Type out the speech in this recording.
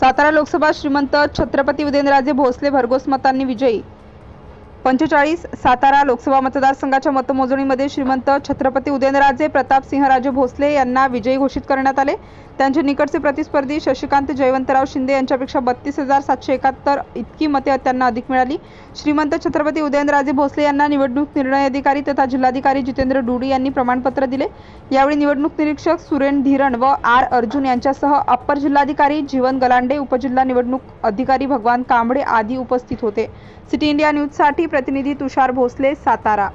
सातारा लोकसभा श्रीमंत छत्रपती उदयनराजे भोसले भरघोस मतांनी विजयी पंचेचाळीस सातारा लोकसभा मतदारसंघाच्या मतमोजणीमध्ये श्रीमंत छत्रपती उदयनराजे प्रतापसिंहराजे भोसले यांना विजयी घोषित करण्यात आले. त्यांचे निकटचे प्रतिस्पर्धी शशिकांत जयवंतराव शिंदे यांच्यापेक्षा बत्तीस हजार सातशे एकाहत्तर इतकी मते त्यांना अधिक मिळाली. श्रीमंत छत्रपती उदयनराजे भोसले यांना निवडणूक निर्णय अधिकारी तथा जिल्हाधिकारी जितेंद्र डुडी यांनी प्रमाणपत्र दिले. यावेळी निवडणूक निरीक्षक सुरेन धीरण व आर अर्जुन यांच्यासह अप्पर जिल्हाधिकारी जीवन गलांडे उपजिल्हा निवडणूक अधिकारी भगवान कांबळे आदी उपस्थित होते. सिटी इंडिया न्यूजसाठी प्रतिनिधी तुषार भोसले सातारा।